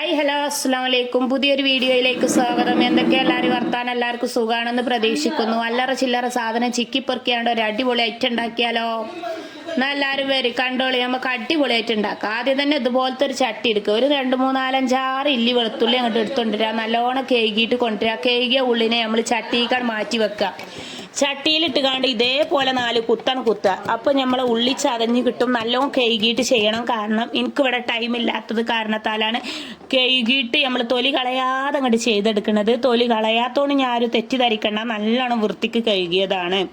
Hi hello അസ്സാം വലൈക്കും പുതിയൊരു വീഡിയോയിലേക്ക് സ്വാഗതം. എന്തൊക്കെ എല്ലാവരും വർത്താൻ എല്ലാവർക്കും സുഖമാണെന്ന് പ്രതീക്ഷിക്കുന്നു. അല്ലറ ചില്ലറ സാധനം ചിക്കിപ്പെറുക്കിയാണ്ട് ഒരു അടിപൊളി ഐറ്റം ഉണ്ടാക്കിയാലോ? എന്നാൽ എല്ലാവരും വരും കണ്ടോളി. നമുക്ക് അടിപൊളിയായിട്ട് ഉണ്ടാക്കാം. ആദ്യം തന്നെ ഇതുപോലത്തെ ഒരു ചട്ടി എടുക്കുക. ഒരു രണ്ട് മൂന്നാലഞ്ചാറ് ഇല്ലി വെളുത്തുള്ളി അങ്ങോട്ട് എടുത്തുകൊണ്ടിരിക്കുക നല്ലോണം കേകിയിട്ട് കൊണ്ടുവരിക കേകിയ ഉള്ളിനെ നമ്മൾ ചട്ടിക്കാട് മാറ്റി വെക്കുക. ചട്ടിയിലിട്ട് കാണ്ട് ഇതേപോലെ നാല് കുത്താണ് കുത്തുക. അപ്പോൾ നമ്മൾ ഉള്ളി ചതഞ്ഞ് കിട്ടും. നല്ലോണം കഴുകിയിട്ട് ചെയ്യണം. കാരണം എനിക്കിവിടെ ടൈം ഇല്ലാത്തത് കാരണത്താലാണ് കഴുകിയിട്ട് നമ്മൾ തൊലി കളയാതെ അങ്ങോട്ട് ചെയ്തെടുക്കുന്നത് തൊലി കളയാത്തോണ്ട് ഞാനൊരു തെറ്റിദ്ധരിക്കണ്ട. നല്ലോണം വൃത്തിക്ക് കഴുകിയതാണ്.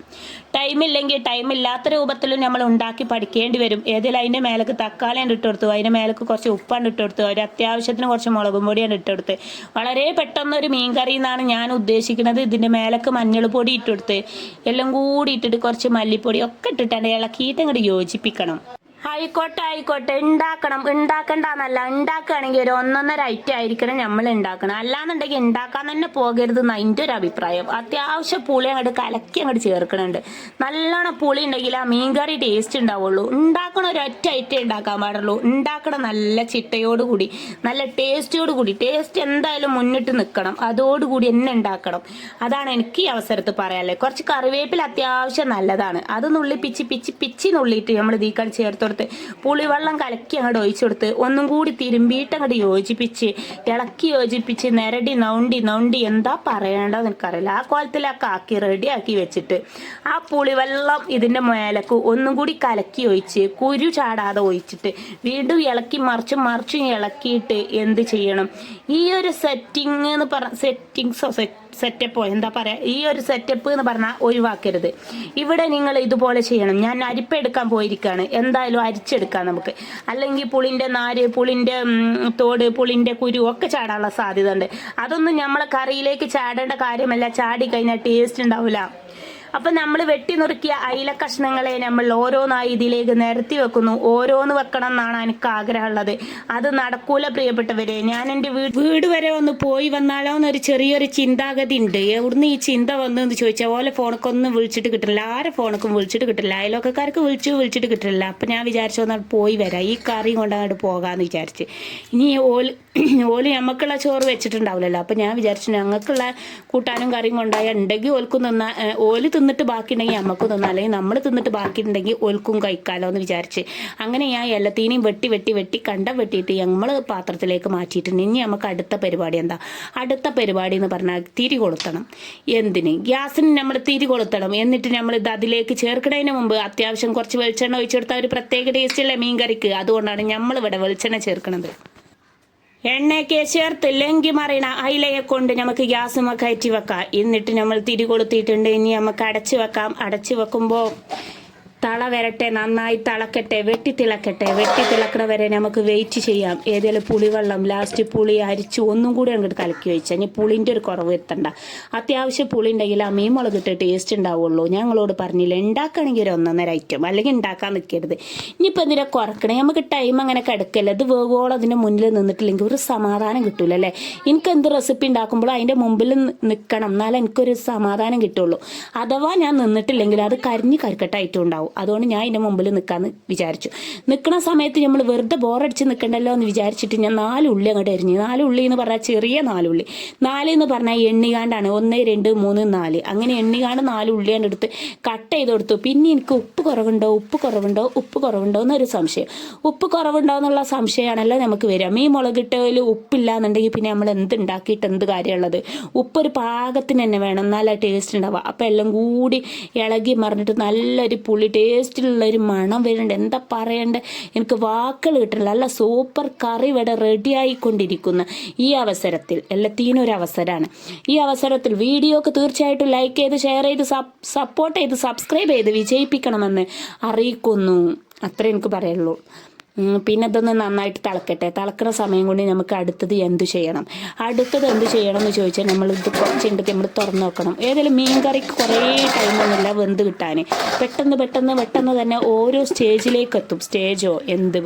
ടൈം ഇല്ലെങ്കിൽ ടൈം ഇല്ലാത്ത രൂപത്തിലും നമ്മൾ ഉണ്ടാക്കി പഠിക്കേണ്ടി വരും. ഏതെങ്കിലും അതിന്റെ മേലേക്ക് തക്കാളി ഇട്ട് കൊടുത്തു. അതിന്റെ മേലേക്ക് കുറച്ച് ഉപ്പാണ് ഇട്ട് കൊടുത്തു. ഒരു അത്യാവശ്യത്തിന് കുറച്ച് മുളകും പൊടിയാണ് ഇട്ട് കൊടുത്ത്. വളരെ പെട്ടെന്ന് ഒരു മീൻ കറി എന്നാണ് ഞാൻ ഉദ്ദേശിക്കുന്നത്. ഇതിന്റെ മേലേക്ക് മഞ്ഞൾപ്പൊടി പൊടി ഇട്ട് കൊടുത്ത്. എല്ലാം കൂടി ഇട്ടിട്ട് കുറച്ച് മല്ലിപ്പൊടി ഒക്കെ ഇട്ടിട്ടാണ് ഇളക്കിയിട്ട് അങ്ങോട്ട് യോജിപ്പിക്കണം. ആയിക്കോട്ടെ ആയിക്കോട്ടെ. ഉണ്ടാക്കണം ഉണ്ടാക്കണ്ടെന്നല്ല ഉണ്ടാക്കുകയാണെങ്കിൽ ഒരു ഒന്നൊന്നര ഐറ്റം ആയിരിക്കണം നമ്മൾ ഉണ്ടാക്കണം അല്ലാന്നുണ്ടെങ്കിൽ ഉണ്ടാക്കാൻ തന്നെ പോകരുത് എന്ന് അതിന്റെ ഒരു അഭിപ്രായം. അത്യാവശ്യം പുളി അങ്ങോട്ട് കലക്കി അങ്ങോട്ട് ചേർക്കണുണ്ട്. നല്ലോണം പുളി ഉണ്ടെങ്കിൽ ആ മീൻകറി ടേസ്റ്റ് ഉണ്ടാവുള്ളൂ. ഉണ്ടാക്കണ ഒരു ഒറ്റ ഐറ്റം ഉണ്ടാക്കാൻ പാടുള്ളൂ. ഉണ്ടാക്കണം നല്ല ചിട്ടയോട് കൂടി നല്ല ടേസ്റ്റോട് കൂടി. ടേസ്റ്റ് എന്തായാലും മുന്നിട്ട് നിൽക്കണം അതോടുകൂടി എന്നെ ഉണ്ടാക്കണം അതാണ് എനിക്ക് ഈ അവസരത്തിൽ പറയാനുള്ളത് കുറച്ച് കറിവേപ്പിൽ അത്യാവശ്യം നല്ലതാണ്. അത് നുള്ളി പിച്ചി പിച്ചി നുള്ളിയിട്ട് നമ്മൾ ഇതിക്കാട് ചേർത്ത് കൊടുത്ത് പുളിവെള്ളം കലക്കി അങ്ങോട്ട് ഒഴിച്ചു കൊടുത്ത് ഒന്നും കൂടി തിരുമ്പിയിട്ട് അങ്ങോട്ട് യോജിപ്പിച്ച് ഇളക്കി യോജിപ്പിച്ച് നിരടി നൗണ്ടി നൗണ്ടി എന്താ പറയേണ്ടത് എനിക്കറിയില്ല. ആ കോലത്തിലൊക്കെ ആക്കി റെഡിയാക്കി വെച്ചിട്ട് ആ പുളിവെള്ളം ഇതിന്റെ മേലക്ക് ഒന്നും കൂടി കലക്കി ഒഴിച്ച് കുരു ചാടാതെ ഒഴിച്ചിട്ട് വീണ്ടും ഇളക്കി മറിച്ചും മറിച്ചും ഇളക്കിയിട്ട് എന്ത് ചെയ്യണം? ഈ ഒരു സെറ്റിംഗ് എന്ന് പറഞ്ഞ സെറ്റിങ്സോ സെറ്റ് സെറ്റപ്പോ എന്താ പറയാ ഈ ഒരു സെറ്റപ്പ് എന്ന് പറഞ്ഞാൽ ഒഴിവാക്കരുത്. ഇവിടെ നിങ്ങൾ ഇതുപോലെ ചെയ്യണം. ഞാൻ അരിപ്പ എടുക്കാൻ പോയിരിക്കുകയാണ് എന്തായാലും അരിച്ചെടുക്കാം നമുക്ക്. അല്ലെങ്കിൽ പുളിന്റെ നാര് പുളിന്റെ തോട് പുളിന്റെ കുരു ഒക്കെ ചാടാനുള്ള സാധ്യത ഉണ്ട് അതൊന്നും നമ്മളെ കറിയിലേക്ക് ചാടേണ്ട കാര്യമല്ല. ചാടി കഴിഞ്ഞാൽ ടേസ്റ്റ് ഉണ്ടാവില്ല അപ്പൊ നമ്മൾ വെട്ടി നുറുക്കിയ അയില കഷ്ണങ്ങളെ നമ്മൾ ഓരോന്നായി ഇതിലേക്ക് നിരത്തി വെക്കുന്നു. ഓരോന്ന് വെക്കണം എന്നാണ് എനിക്ക് ആഗ്രഹമുള്ളത്. അത് നടക്കൂല പ്രിയപ്പെട്ടവരെ. ഞാൻ എന്റെ വീട് വീട് വരെ ഒന്ന് പോയി വന്നാലോ എന്നൊരു ചെറിയൊരു ചിന്താഗതി ഉണ്ട്. എവിടുന്ന് ഈ ചിന്ത വന്നു എന്ന് ചോദിച്ചാൽ ഓലെ ഫോണൊക്കൊന്നും വിളിച്ചിട്ട് കിട്ടില്ല ആരെ ഫോണൊക്കെ വിളിച്ചിട്ട് കിട്ടില്ല അയലോക്കാർക്ക് വിളിച്ചു വിളിച്ചിട്ട് കിട്ടില്ല അപ്പൊ ഞാൻ വിചാരിച്ചു ഒന്ന് പോയി വരാം. ഈ കറി കൊണ്ട് അങ്ങോട്ട് പോകാന്ന് വിചാരിച്ച്. ഇനി ഓൽ ഓൽ ഞമ്മക്കുള്ള ചോറ് വെച്ചിട്ടുണ്ടാവില്ലല്ലോ. അപ്പൊ ഞാൻ വിചാരിച്ചു ഞങ്ങൾക്കുള്ള കൂട്ടാനും കറിയും കൊണ്ടായ ഉണ്ടെങ്കിൽ ഓൽക്കും നിന്നാ ഓൽ തിന്നിട്ട് ബാക്കി ഉണ്ടെങ്കിൽ ഞമ്മക്കും തിന്നാം. അല്ലെങ്കിൽ നമ്മൾ തിന്നിട്ട് ബാക്കി ഉണ്ടെങ്കിൽ ഓൽക്കും കഴിക്കാലോ എന്ന് വിചാരിച്ച്. അങ്ങനെ ഞാൻ എല്ലാത്തിനെയും വെട്ടി വെട്ടി വെട്ടി കണ്ടം വെട്ടിയിട്ട് നമ്മൾ പാത്രത്തിലേക്ക് മാറ്റിയിട്ടുണ്ട്. ഇനി നമുക്ക് അടുത്ത പരിപാടി എന്താ? അടുത്ത പരിപാടി എന്ന് പറഞ്ഞാൽ തിരി കൊളുത്തണം. എന്തിന്? ഗ്യാസിന് നമ്മൾ തിരി കൊളുത്തണം. എന്നിട്ട് നമ്മൾ ഇത് അതിലേക്ക് ചേർക്കുന്നതിന് മുമ്പ് അത്യാവശ്യം കുറച്ച് വെളിച്ചെണ്ണ ഒഴിച്ചെടുത്താൽ ഒരു പ്രത്യേക ടേസ്റ്റുള്ള മീൻ കറിക്ക്. അതുകൊണ്ടാണ് നമ്മൾ ഇവിടെ വെളിച്ചെണ്ണ ചേർക്കുന്നത് എണ്ണയൊക്കെ ലെങ്കി മറിയണ അയിലയെ കൊണ്ട് നമുക്ക് ഗ്യാസുമ കയറ്റി വെക്കാം. എന്നിട്ട് നമ്മൾ തിരി കൊളുത്തിയിട്ടുണ്ട്. ഇനി നമുക്ക് അടച്ചു വെക്കാം. അടച്ചു വെക്കുമ്പോൾ തള വരട്ടെ നന്നായി തിളക്കട്ടെ വെട്ടി തിളക്കട്ടെ വെട്ടി തിളക്കണ വരെ നമുക്ക് വെയിറ്റ് ചെയ്യാം. ഏതെങ്കിലും പുളിവെള്ളം ലാസ്റ്റ് പുളി അരിച്ച് ഒന്നും കൂടി അങ്ങോട്ട് കലക്കി വെച്ചാൽ ഇനി പുളിന്റെ ഒരു കുറവ് എത്തണ്ട അത്യാവശ്യം പുളി ഉണ്ടെങ്കിൽ ആ മീൻ മുളക് ഇട്ട് ടേസ്റ്റ് ഉണ്ടാവുള്ളൂ ഞങ്ങളോട് പറഞ്ഞില്ല ഉണ്ടാക്കുകയാണെങ്കിൽ ഒരു ഒന്നൊന്നര ഐറ്റം അല്ലെങ്കിൽ ഉണ്ടാക്കാൻ നിൽക്കരുത് ഇനിയിപ്പോൾ എന്തിനാ കുറക്കണേ നമുക്ക് ടൈം അങ്ങനെ കിടക്കല്ല. അത് വേഗോളം അതിന്റെ മുന്നിൽ നിന്നിട്ടില്ലെങ്കിൽ ഒരു സമാധാനം കിട്ടൂല അല്ലേ? എനിക്ക് എന്ത് റെസിപ്പി ഉണ്ടാക്കുമ്പോഴും അതിന്റെ മുമ്പിൽ നിൽക്കണം എന്നാലേ എനിക്കൊരു സമാധാനം കിട്ടുള്ളൂ. അഥവാ ഞാൻ നിന്നിട്ടില്ലെങ്കിൽ അത് കരിഞ്ഞ് കരിക്കട്ടായിട്ടും ഉണ്ടാവും. അതുകൊണ്ട് ഞാൻ ഇതിന്റെ മുമ്പിൽ നിൽക്കാമെന്ന് വിചാരിച്ചു. നിൽക്കുന്ന സമയത്ത് നമ്മൾ വെറുതെ ബോറടിച്ച് നിൽക്കണ്ടല്ലോ എന്ന് വിചാരിച്ചിട്ട് ഞാൻ നാല് ഉള്ളി അങ്ങോട്ട് എറിഞ്ഞു. നാല് ഉള്ളി എന്ന് പറഞ്ഞാൽ ചെറിയ നാലുള്ളി നാല് എന്ന് പറഞ്ഞാൽ എണ്ണികാണ്ടാണ്. ഒന്ന് രണ്ട് മൂന്ന് നാല്. അങ്ങനെ എണ്ണികാണ്ട് നാല് ഉള്ളിയാണ്ട് എടുത്ത് കട്ട് ചെയ്ത് കൊടുത്തു. പിന്നെ എനിക്ക് ഉപ്പ് കുറവുണ്ടോ? ഉപ്പ് കുറവുണ്ടോ? ഉപ്പ് കുറവുണ്ടോ? എന്നൊരു സംശയം. ഉപ്പ് കുറവുണ്ടോ എന്നുള്ള സംശയമാണല്ലോ നമുക്ക് വരിക. മീൻ മുളകിട്ടതിൽ ഉപ്പില്ല എന്നുണ്ടെങ്കിൽ പിന്നെ നമ്മൾ എന്ത് ഉണ്ടാക്കിയിട്ട് എന്ത് കാര്യമുള്ളത്? ഉപ്പൊരു പാകത്തിന് തന്നെ വേണം. എന്നാലേ ടേസ്റ്റ് ഉണ്ടാവുക. അപ്പം എല്ലാം കൂടി ഇളകി മറിഞ്ഞിട്ട് നല്ലൊരു പുളി ടേസ്റ്റിലുള്ള ഒരു മണം വരുന്നുണ്ട്. എന്താ പറയണ്ടേ? എനിക്ക് വാക്കുകൾ കിട്ടില്ല അല്ല സൂപ്പർ കറി ഇവിടെ റെഡിയായിക്കൊണ്ടിരിക്കുന്ന ഈ അവസരത്തിൽ എല്ലാത്തിനും ഒരു അവസരമാണ്. ഈ അവസരത്തിൽ വീഡിയോ ഒക്കെ തീർച്ചയായിട്ടും ലൈക്ക് ചെയ്ത് ഷെയർ ചെയ്ത് സപ്പോർട്ട് ചെയ്ത് സബ്സ്ക്രൈബ് ചെയ്ത് വിജയിപ്പിക്കണമെന്ന് അറിയിക്കുന്നു. അത്രേ എനിക്ക് പറയുള്ളൂ. പിന്നെ ഇതൊന്ന് നന്നായിട്ട് തിളക്കട്ടെ. തിളക്കുന്ന സമയം കൊണ്ട് നമുക്ക് അടുത്തത് എന്ത് ചെയ്യണം? അടുത്തത് എന്ത് ചെയ്യണം എന്ന് ചോദിച്ചാൽ നമ്മൾ ഇത് കുറച്ചുണ്ടെങ്കിൽ നമ്മൾ തുറന്നു നോക്കണം. ഏതെങ്കിലും മീൻ കറിക്ക് കുറേ ടൈമൊന്നുമില്ല വെന്ത് കിട്ടാൻ പെട്ടെന്ന് പെട്ടെന്ന് പെട്ടെന്ന് തന്നെ ഓരോ സ്റ്റേജിലേക്ക് എത്തും. സ്റ്റേജോ എന്ത്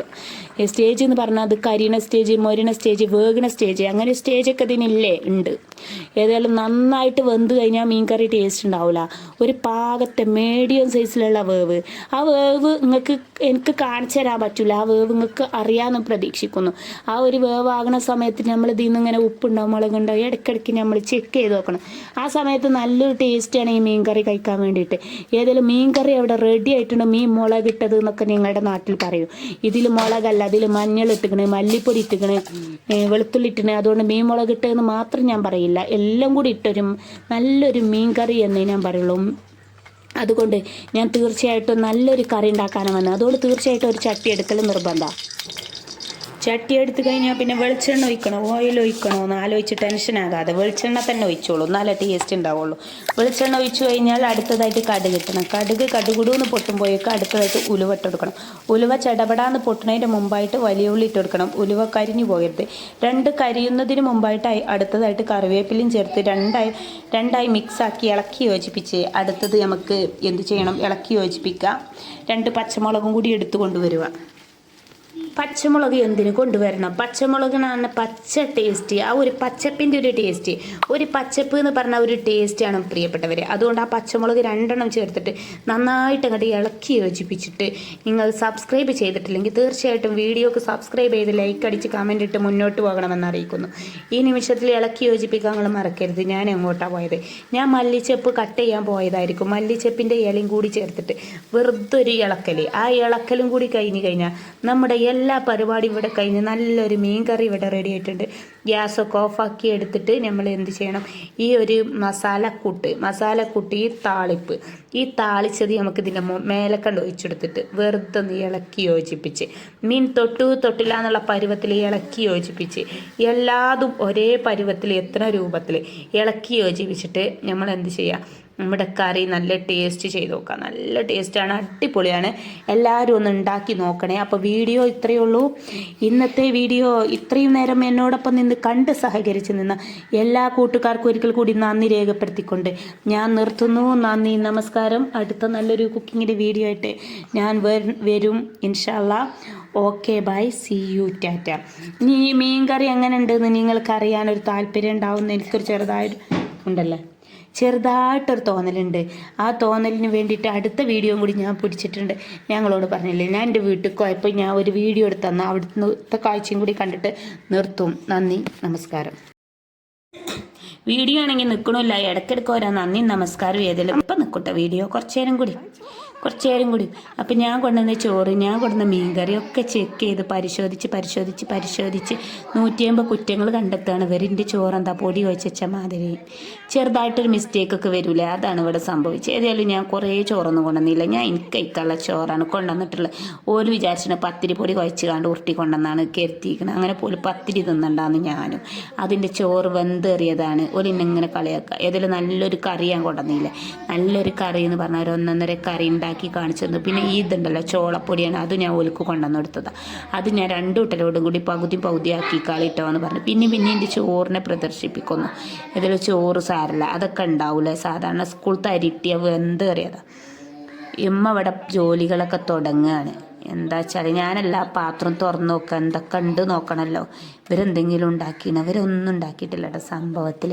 സ്റ്റേജ് എന്ന് പറഞ്ഞാൽ അത് കരിയണ സ്റ്റേജ് മൊരിണ സ്റ്റേജ് വേഗണ സ്റ്റേജ് അങ്ങനെ സ്റ്റേജൊക്കെ ഇതിനില്ലേ ഉണ്ട്. ഏതായാലും നന്നായിട്ട് വെന്ത് കഴിഞ്ഞാൽ മീൻ കറി ടേസ്റ്റ് ഉണ്ടാവില്ല ഒരു പാകത്തെ മീഡിയം സൈസിലുള്ള വേവ്. ആ വേവ് നിങ്ങൾക്ക് എനിക്ക് കാണിച്ചു തരാൻ പറ്റില്ല ആ വേവ് വേവ് അറിയാമെന്ന് പ്രതീക്ഷിക്കുന്നു. ആ ഒരു വേവാകുന്ന സമയത്ത് നമ്മൾ ഇതിൽ നിന്ന് ഇങ്ങനെ ഉപ്പുണ്ടോ മുളകുണ്ടോ ഇടയ്ക്കിടയ്ക്ക് നമ്മൾ ചെക്ക് ചെയ്ത് നോക്കണം. ആ സമയത്ത് നല്ലൊരു ടേസ്റ്റാണ് ഈ മീൻ കറി കഴിക്കാൻ വേണ്ടിയിട്ട്. ഏതെങ്കിലും മീൻ കറി അവിടെ റെഡി ആയിട്ടുണ്ട് മീൻ മുളക് ഇട്ടത് എന്നൊക്കെ നിങ്ങളുടെ നാട്ടിൽ പറയും. ഇതിൽ മുളകല്ല അതിൽ മഞ്ഞൾ ഇട്ടിക്കണ് മല്ലിപ്പൊടി ഇട്ടിക്കണ് വെളുത്തുള്ളി ഇട്ടണേ അതുകൊണ്ട് മീൻ മുളക് ഇട്ടതെന്ന് മാത്രം ഞാൻ പറയില്ല. എല്ലാം കൂടി ഇട്ടൊരു നല്ലൊരു മീൻ കറി എന്നേ ഞാൻ പറയുള്ളൂ. അതുകൊണ്ട് ഞാൻ തീർച്ചയായിട്ടും നല്ലൊരു കറി ഉണ്ടാക്കാനാണ് വന്നത്. അതുകൊണ്ട് തീർച്ചയായിട്ടും ഒരു ചട്ടി എടുക്കൽ നിർബന്ധമാണ് ചട്ടി എടുത്തു കഴിഞ്ഞാൽ പിന്നെ വെളിച്ചെണ്ണ ഒഴിക്കണോ? ഓയിൽ ഒഴിക്കണോ? എന്ന് ആലോചിച്ച് ടെൻഷൻ ആകാതെ വെളിച്ചെണ്ണ തന്നെ ഒഴിച്ചോളൂ. നല്ല ടേസ്റ്റ് ഉണ്ടാവുള്ളൂ. വെളിച്ചെണ്ണ ഒഴിച്ചു കഴിഞ്ഞാൽ അടുത്തതായിട്ട് കടുക് ഇട്ടണം കടുക് കടുകുടൂന്ന് പൊട്ടുമ്പോഴേക്ക് അടുത്തതായിട്ട് ഉലുവ ഇട്ട് കൊടുക്കണം. ഉലുവ ചടപടാന്ന് പൊട്ടുന്നതിന് മുമ്പായിട്ട് വലിയ ഉള്ളി ഇട്ട് കൊടുക്കണം. ഉലുവ കരിഞ്ഞു പോകരുത്. രണ്ട് കരിയുന്നതിന് മുമ്പായിട്ട് അടുത്തതായിട്ട് കറിവേപ്പിലയും ചേർത്ത് രണ്ടായി രണ്ടായി മിക്സാക്കി ഇളക്കി യോജിപ്പിച്ച് അടുത്തത് നമുക്ക് എന്ത് ചെയ്യണം? ഇളക്കി യോജിപ്പിക്കുക. രണ്ട് പച്ചമുളകും കൂടി എടുത്തു കൊണ്ടുവരിക. പച്ചമുളക് എന്തിന് കൊണ്ടുവരണം? പച്ചമുളകിനാണ് പച്ച ടേസ്റ്റ് ആ ഒരു പച്ചപ്പിന്റെ ഒരു ടേസ്റ്റ് ഒരു പച്ചപ്പ് എന്ന് പറഞ്ഞ ഒരു ടേസ്റ്റാണ് പ്രിയപ്പെട്ടവർ അതുകൊണ്ട് ആ പച്ചമുളക് രണ്ടെണ്ണം ചേർത്തിട്ട് നന്നായിട്ട് അങ്ങോട്ട് ഇളക്കി യോജിപ്പിച്ചിട്ട് നിങ്ങൾ സബ്സ്ക്രൈബ് ചെയ്തിട്ടില്ലെങ്കിൽ തീർച്ചയായിട്ടും വീഡിയോക്ക് സബ്സ്ക്രൈബ് ചെയ്ത് ലൈക്ക് അടിച്ച് കമന്റ് ഇട്ട് മുന്നോട്ട് പോകണമെന്ന് അറിയിക്കുന്നു. ഈ നിമിഷത്തിൽ ഇളക്കി യോജിപ്പിക്കാൻ നിങ്ങൾ മറക്കരുത്. ഞാൻ എങ്ങോട്ടാണ് പോയത്? ഞാൻ മല്ലിച്ചപ്പ് കട്ട് ചെയ്യാൻ പോയതായിരിക്കും. മല്ലിച്ചപ്പിന്റെ ഇലയും കൂടി ചേർത്തിട്ട് വെറുതെ ഒരു ഇളക്കൽ ആ ഇളക്കലും കൂടി കഴിഞ്ഞ് കഴിഞ്ഞാൽ നമ്മുടെ എല്ലാ പരിപാടിയും ഇവിടെ കഴിഞ്ഞ് നല്ലൊരു മീൻ കറി ഇവിടെ റെഡി ആയിട്ടുണ്ട്. ഗ്യാസൊക്കെ ഓഫാക്കി എടുത്തിട്ട് നമ്മൾ എന്ത് ചെയ്യണം? ഈ ഒരു മസാലക്കൂട്ട് മസാലക്കൂട്ട് ഈ താളിപ്പ്. ഈ താളിച്ചത് നമുക്ക് ഇതിന്റെ മേലക്കണ്ട് കണ്ട് ഒഴിച്ചെടുത്തിട്ട് വെറുതെ ഒന്ന് ഇളക്കി യോജിപ്പിച്ച്. മീൻ തൊട്ടു തൊട്ടില്ല എന്നുള്ള പരുവത്തിൽ ഇളക്കി യോജിപ്പിച്ച്. എല്ലാതും ഒരേ പരുവത്തിൽ എത്ര രൂപത്തിൽ ഇളക്കി യോജിപ്പിച്ചിട്ട് നമ്മൾ എന്ത് ചെയ്യുക നമ്മുടെ കറി നല്ല ടേസ്റ്റ് ചെയ്ത് നോക്കാം. നല്ല ടേസ്റ്റാണ് അടിപൊളിയാണ്. എല്ലാവരും ഒന്ന് ഉണ്ടാക്കി നോക്കണേ. അപ്പോൾ വീഡിയോ ഇത്രയേ ഉള്ളൂ. ഇന്നത്തെ വീഡിയോ ഇത്രയും നേരം എന്നോടൊപ്പം നിന്ന് കണ്ട് സഹകരിച്ച് നിന്ന എല്ലാ കൂട്ടുകാർക്കും ഒരിക്കൽ കൂടി നന്ദി രേഖപ്പെടുത്തിക്കൊണ്ട് ഞാൻ നിർത്തുന്നു. നന്ദി നമസ്കാരം. അടുത്ത നല്ലൊരു കുക്കിങ്ങിന്റെ വീഡിയോ ആയിട്ട് ഞാൻ വര- ഇൻഷാല്ല. Okay bye. C you Tata. ഇനി മീൻ കറി എങ്ങനെ ഉണ്ടെന്ന് നിങ്ങൾക്ക് അറിയാനൊരു താല്പര്യം ഉണ്ടാവും എനിക്കൊരു ചെറുതായിട്ട് ഉണ്ടല്ലേ? ചെറുതായിട്ടൊരു തോന്നലുണ്ട്. ആ തോന്നലിന് വേണ്ടിയിട്ട് അടുത്ത വീഡിയോ കൂടി ഞാൻ പിടിച്ചിട്ടുണ്ട്. ഞങ്ങളോട് പറഞ്ഞില്ലേ ഞാൻ എന്റെ വീട്ടിൽ പോയപ്പോൾ ഞാൻ ഒരു വീഡിയോ എടുത്ത് തന്നാൽ അവിടുത്തെ കാഴ്ചയും കൂടി കണ്ടിട്ട് നിർത്തും. നന്ദി നമസ്കാരം. വീഡിയോ ആണെങ്കിൽ നിൽക്കണമില്ല ഇടയ്ക്കിടയ്ക്ക് ഓരോ നന്ദി നമസ്കാരം. ഏതെങ്കിലും ഇപ്പം നിൽക്കട്ടെ വീഡിയോ. കുറച്ച് നേരം കൂടി കുറച്ച് നേരം കൂടി. അപ്പം ഞാൻ കൊണ്ടുവന്ന ചോറ് ഞാൻ കൊണ്ടുവന്ന മീൻകറി ഒക്കെ ചെക്ക് ചെയ്ത് പരിശോധിച്ച് പരിശോധിച്ച് പരിശോധിച്ച് നൂറ്റിയമ്പത് കുറ്റങ്ങൾ കണ്ടെത്തുകയാണ് ഇവരിന്റെ ചോറ് എന്താ പൊടി വെച്ച മാതിരി. ചെറുതായിട്ടൊരു മിസ്റ്റേക്ക് ഒക്കെ വരില്ലേ അതാണ് ഇവിടെ സംഭവിച്ചത്. ഏതായാലും ഞാൻ കുറേ ചോറൊന്നും കൊണ്ടുവന്നില്ല. ഞാൻ എനിക്ക് കഴിക്കാനുള്ള ചോറാണ് കൊണ്ടുവന്നിട്ടുള്ളത്. ഓൽ വിചാരിച്ചിട്ട് പത്തിരി പൊടി കുഴച്ച് കണ്ട് ഉരുട്ടി കൊണ്ടുവന്നാണ് കരുത്തിയിരിക്കുന്നത് അങ്ങനെ പോലും പത്തിരി തിന്നണ്ടാന്ന് ഞാനും. അതിന്റെ ചോറ് വെന്തേറിയതാണ്. ഒരു ഇങ്ങനെ കളിയാക്കുക. ഏതായാലും നല്ലൊരു കറി ഞാൻ കൊണ്ടുവന്നില്ല. നല്ലൊരു കറി എന്ന് പറഞ്ഞാൽ ഒന്നൊന്നര കറി ഉണ്ടാക്കി കാണിച്ചു തന്നു. പിന്നെ ഇതുണ്ടല്ലോ ചോളപ്പൊടിയാണ്. അത് ഞാൻ ഒലുക്ക് കൊണ്ടുവന്ന് കൊടുത്തതാണ് അത് ഞാൻ രണ്ടു കൂട്ടലോടും കൂടി പകുതി പകുതി ആക്കി കളിട്ടോ എന്ന് പറഞ്ഞു. പിന്നെ പിന്നെ എന്റെ ചോറിനെ പ്രദർശിപ്പിക്കുന്നു. ഇതിൽ ചോറ് സാരല്ല അതൊക്കെ ഉണ്ടാവില്ലേ സാധാരണ സ്കൂളത്തെ അരിട്ടിയ വെന്തേറിയതാണ് ഇമ്മ ഇവിടെ ജോലികളൊക്കെ തുടങ്ങുകയാണ്. എന്താ വെച്ചാൽ ഞാനെല്ലാ പാത്രം തുറന്നു നോക്കുക. എന്തൊക്കെ ഉണ്ട് നോക്കണമല്ലോ ഇവരെന്തെങ്കിലും ഉണ്ടാക്കിന് അവരൊന്നും ഉണ്ടാക്കിയിട്ടില്ല കേട്ടോ സംഭവത്തിൽ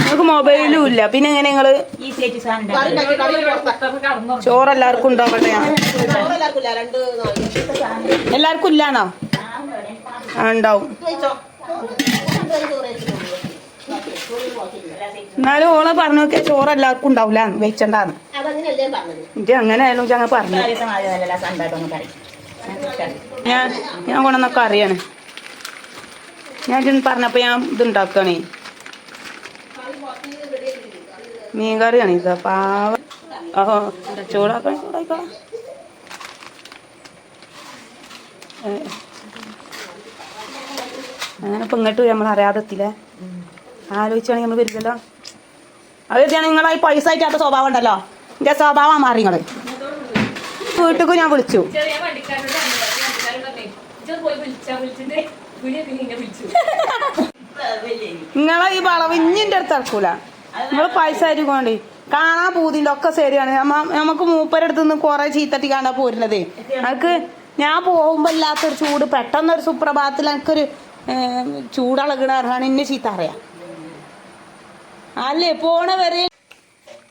നമുക്ക് മൊബൈലും ഇല്ല. പിന്നെ എങ്ങനെ നിങ്ങൾ ചോറ് എല്ലാവർക്കും ഉണ്ടാവട്ടെ എല്ലാവർക്കും ഇല്ലാണോ ആ ഉണ്ടാവും. എന്നാലും ഓളെ പറഞ്ഞു നോക്കിയാൽ ചോറ് എല്ലാവർക്കും ഉണ്ടാവില്ല വെച്ചണ്ടാന്ന് ഇത് അങ്ങനെ ആയാലും ഞങ്ങൾ പറഞ്ഞു. ഞാൻ ഞാൻ കൊണ്ടുവന്നൊക്കെ അറിയാണ്. ഞാൻ പറഞ്ഞപ്പോ ഞാൻ ഇത് ഉണ്ടാക്കണേ. മീൻ കറിയാണ് ഇത് പാവ ഓ ചൂടാക്കാൻ ചൂടായിക്കോളാം. അങ്ങനെ ഇപ്പൊ ഇങ്ങോട്ട് നമ്മൾ അറിയാതെത്തില്ലേ ആലോചിച്ചാണെങ്കിൽ നമ്മൾ വരില്ലല്ലോ. അതൊക്കെയാണ് നിങ്ങളെ ഈ പൈസ ആയിട്ടാത്ത സ്വഭാവം ഉണ്ടല്ലോ. എന്റെ സ്വഭാവം മാറി നിങ്ങൾ വീട്ടിലേക്ക് ഞാൻ വിളിച്ചു. നിങ്ങളെ ഈ വളവ് ഇഞ്ഞിന്റെ അടുത്ത് ഇറക്കൂല നിങ്ങൾ പൈസ ആയിരിക്കോണ്ട് കാണാൻ പൂതിന്റെ ഒക്കെ ശരിയാണ്. നമുക്ക് മൂപ്പരടുത്ത് നിന്ന് കൊറേ ചീത്തട്ടി കാണാൻ പോരുന്നത്. എനിക്ക് ഞാൻ പോകുമ്പോ ഇല്ലാത്തൊരു ചൂട് പെട്ടെന്നൊരു സുപ്രഭാതത്തിൽ എനിക്കൊരു ചൂടളകണ പറഞ്ഞാണ് എന്നെ ചീത്ത അറിയാം അല്ലേ പോണ വരെ.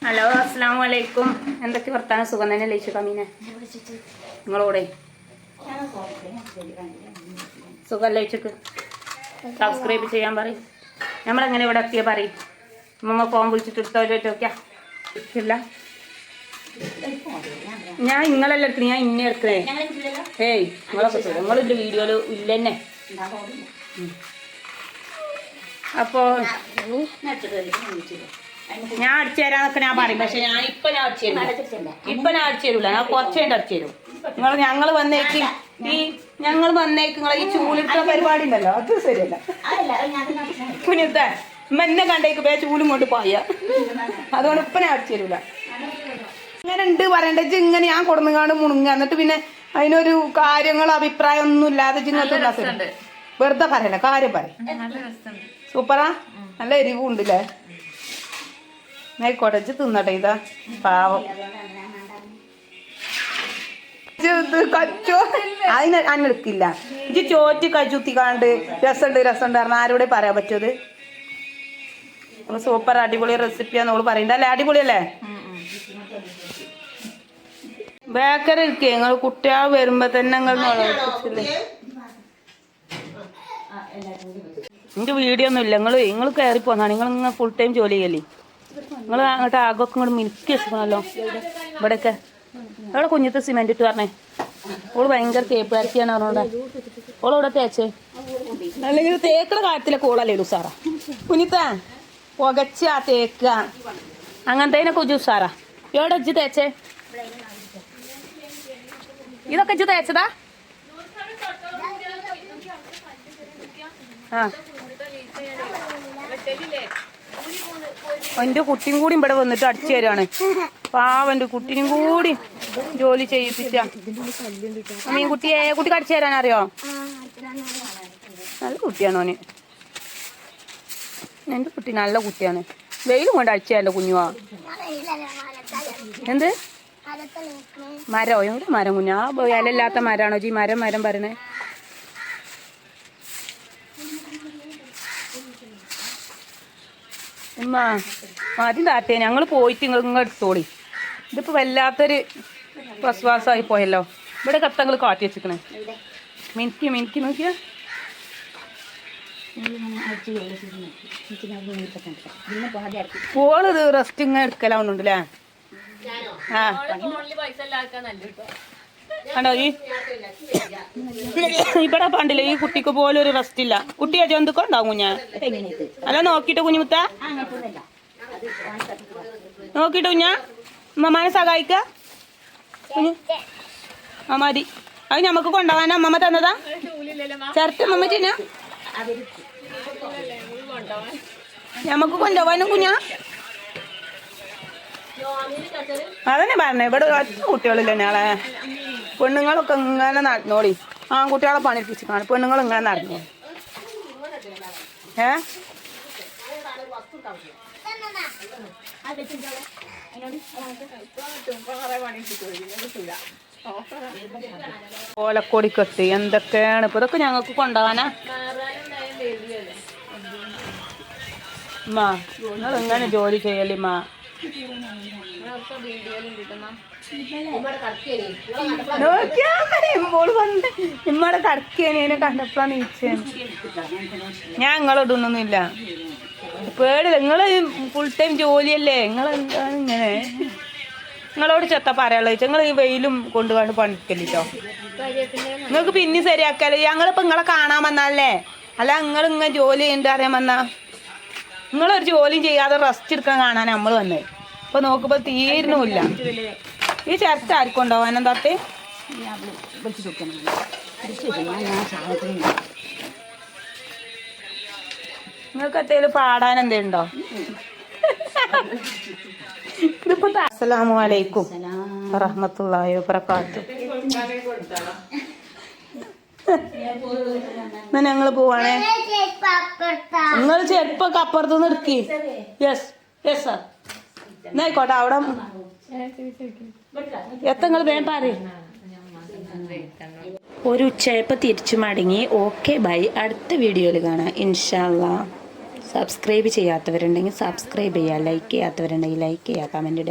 ഹലോ അസ്സാം വലൈക്കും എന്തൊക്കെ വർത്താനം? സുഖം തന്നെ ലയിച്ചു കമീനെ? നിങ്ങളോടെ? സുഖം ലയിച്ചിട്ട് സബ്സ്ക്രൈബ് ചെയ്യാൻ പറയും. നമ്മളെങ്ങനെ ഇവിടെ എത്തിയാൽ പറയും? നമ്മൾ ഫോൺ വിളിച്ചിട്ട് എടുത്തോ ചോദിച്ചാ ഇല്ല. ഞാൻ നിങ്ങളല്ല എടുക്കണേ ഞാൻ ഇന്നെ എടുക്കണേ. ഏയ് നിങ്ങളൊക്കെ ചെയ്തു നിങ്ങളിന്റെ വീഡിയോയിൽ ഇല്ലെന്നെ. അപ്പോ ഞാൻ അടിച്ചു തരാന്നൊക്കെ ഞാൻ പറയും. പക്ഷെ ഞാൻ ഇപ്പൊ ഞാൻ അടിച്ചു തരും ഇപ്പൊ ഞാൻ അടിച്ചു തരൂല. ഞാൻ കുറച്ച് കഴിഞ്ഞിട്ട് അടിച്ചു തരും. നിങ്ങൾ ഞങ്ങൾ വന്നേക്ക് ഈ ഞങ്ങൾ വന്നേക്ക് നിങ്ങൾ ഈ ചൂലിട്ട പരിപാടി ഉണ്ടല്ലോ അത് ശരിയല്ല. കുഞ്ഞിത്ത ഉമ്മ എന്നെ കണ്ടേക്ക് പേ ചൂലും കൊണ്ട് പോയ. അതുകൊണ്ട് ഇപ്പൊ ഞാൻ അടിച്ചു തരൂല. ഇങ്ങനെ ഉണ്ട് പറയണ്ട ഇജ്ജ് ഇങ്ങനെ ഞാൻ കൊടുന്നുകാണ്ട് മുണുങ്ങ എന്നിട്ട് പിന്നെ അതിനൊരു കാര്യങ്ങളോ അഭിപ്രായം ഒന്നും ഇല്ലാതെ ചിങ്ങത്ത് വെറുതെ പറയല കാര്യം പറയും. സൂപ്പറാ? നല്ല എരിവും ഉണ്ടല്ലേ ആയിക്കോട്ടെ കുറച്ച് തിന്നട്ടെ ഇതാ. പാവം. അതിന് അന്നെടുക്കില്ല ഇത് ചോറ്റ് കച്ചുത്തി കാണ്ട് രസമുണ്ട് രസമുണ്ട് പറഞ്ഞാൽ ആരോടെ പറയാൻ പറ്റത് സൂപ്പർ അടിപൊളി റെസിപ്പിയാന്ന് ഓൾ പറയണ്ട അല്ലേ? അടിപൊളിയല്ലേ? ബേക്കറി ഇരിക്കേ. നിങ്ങൾ കുട്ടികൾ വരുമ്പോ തന്നെ നിങ്ങൾ നിന്റെ വീഡിയോ ഒന്നും ഇല്ല. നിങ്ങൾ നിങ്ങൾ കയറി പോന്നാണ് നിങ്ങൾ ഇങ്ങനെ ഫുൾ ടൈം ജോലി ചെയ്യല്ലേ? നിങ്ങൾ അങ്ങോട്ട് ആകൊക്കെ ഇങ്ങോട്ട് മിനുക്കി വെച്ചിക്കണല്ലോ ഇവിടെയൊക്കെ. എവിടെ കുഞ്ഞത്തെ സിമെന്റ് ഇട്ട് പറഞ്ഞേ? ഓൾ ഭയങ്കര തേപ്പ് കാരത്തിയാണ് ഓൾ ഇവിടെ തേച്ചേ? അല്ലെങ്കിൽ തേക്കണ കാര്യത്തിലൊക്കെ ഓളല്ലേ ഉസാറാ. കുഞ്ഞിത്ത പുകച്ച തേക്ക. അങ്ങനത്തേനൊക്കെ ഉജു ഉസാറാ. എവിടെ ഉജ്ജ് തേച്ചേ? ഇതൊക്കെ ഇജ്ജ് തേച്ചതാ? ആ. എന്റെ കുട്ടിയും കൂടി ഇവിടെ വന്നിട്ട് അടിച്ചു തരാണ്. പാവന്റെ കുട്ടിനും കൂടി ജോലി ചെയ്യിപ്പിച്ച. മീൻ കുട്ടിയെ കുട്ടിക്ക് അടിച്ചു തരാൻ അറിയോ നല്ല കുട്ടിയാണ് ഓന്. എന്റെ കുട്ടി നല്ല കുട്ടിയാണ്. വെയിലും കൊണ്ട് അടിച്ചു തരാൻ കുഞ്ഞുവാ. എന്ത്? മരോ? എവിടെ മരം കുഞ്ഞാ? ഇലയില്ലാത്ത മരാണോ ജീ? മരം മരം പറയണേ. ആദ്യം താത്തേ ഞങ്ങൾ പോയിട്ട് നിങ്ങൾ ഇങ്ങ് എടുത്തോളി. ഇതിപ്പോ വല്ലാത്തൊരു പ്രശ്വാസമായി പോയല്ലോ. ഇവിടെ കത്തങ്ങൾ കാട്ടി വെച്ചിക്കണേ. മിനിക്ക് മിനിക്ക് നോക്കിയാ. പോൾ റെസ്റ്റ് ഇങ്ങനെ എടുക്കലാവുന്നുണ്ടല്ലേ? ആ. കണ്ടോ ഈ? ഇവിടെ പണ്ടില്ല ഈ കുട്ടിക്ക് പോലും ഒരു റെസ്റ്റ് ഇല്ല. കുട്ടിയെ ജന്തുക്കൾ ഉണ്ടാവും കുഞ്ഞ. അല്ല നോക്കിട്ട് കുഞ്ഞുമുത്ത. നോക്കിട്ട് കുഞ്ഞ. അമ്മമാനെ സഹായിക്ക. മതി. അത് നമുക്ക് കൊണ്ടുപോകാൻ അമ്മമ്മ തന്നതാ. ചിരട്ട അമ്മമ്മ ചിന്ന നമുക്ക് കൊണ്ടുപോകാനും കുഞ്ഞാ. അതന്നെ പറഞ്ഞേ ഇവിടെ ഒറ്റ കുട്ടികളില്ല ഞങ്ങളെ. പെണ്ണുങ്ങളൊക്കെ ഇങ്ങനെ നടന്നോളി. ആൺകുട്ടികളെ പണിപ്പിച്ച് കാണും പെണ്ണുങ്ങൾ ഇങ്ങനെ നടന്നോളി. ഏ? ഓലക്കൊടി കെട്ടി എന്തൊക്കെയാണ്? ഇപ്പൊ ഇതൊക്കെ ഞങ്ങൾക്ക് കൊണ്ടുപോകാനാ? മാ നിങ്ങൾ ഇങ്ങനെ ജോലി ചെയ്യലിമ്മാ നോക്കിയാ വന്ന് ഇമ്മടെ കടക്കേനെ കണ്ടപ്പോഴാണ് നീച്ചത്. ഞാൻ നിങ്ങളോടൊന്നൊന്നുമില്ല പേടില്ല നിങ്ങൾ ഫുൾ ടൈം ജോലിയല്ലേ? നിങ്ങൾ എന്താണ് ഇങ്ങനെ? നിങ്ങളോട് ചെത്ത പറയാനുള്ള ചോദിച്ചാൽ നിങ്ങൾ ഈ വെയിലും കൊണ്ടുപോകാണ്ട് പണിക്കല്ലോ നിങ്ങൾക്ക് പിന്നെ ശരിയാക്കാലോ? ഞങ്ങളിപ്പോ നിങ്ങളെ കാണാൻ വന്നാലേ അല്ല നിങ്ങൾ ഇങ്ങനെ ജോലി ചെയ്യണ്ട അറിയാൻ വന്നാ? നിങ്ങളൊരു ജോലിയും ചെയ്യാതെ റെസ്റ്റ് എടുക്കാൻ കാണാൻ നമ്മൾ വന്നത് ഇപ്പൊ നോക്കുമ്പോൾ തീരുന്നില്ല ഈ ചിരട്ട ആർക്കും ഉണ്ടാവും എന്താത്തെ നിങ്ങൾക്ക് എന്തെങ്കിലും പാടാൻ എന്തേലുണ്ടോ ഇതിപ്പോ അസ്സലാമു അലൈക്കും വബറകാത്തു എന്നാ ഞങ്ങൾ പോവാണേ? നിങ്ങൾ ചെരുപ്പൊക്കെ അപ്പുറത്ത് നിർത്തി യെസ് യെസ് സാർ എന്നായിക്കോട്ടെ അവിടെ എത്ര വേം പാറേ ഒരു ഉച്ചയപ്പം തിരിച്ചു മടങ്ങി. Okay bye. അടുത്ത വീഡിയോയിൽ കാണാം. ഇൻഷാല്ല സബ്സ്ക്രൈബ് ചെയ്യാത്തവരുണ്ടെങ്കിൽ സബ്സ്ക്രൈബ് ചെയ്യുക ലൈക്ക് ചെയ്യാത്തവരുണ്ടെങ്കിൽ ലൈക്ക് ചെയ്യുക കമന്റ്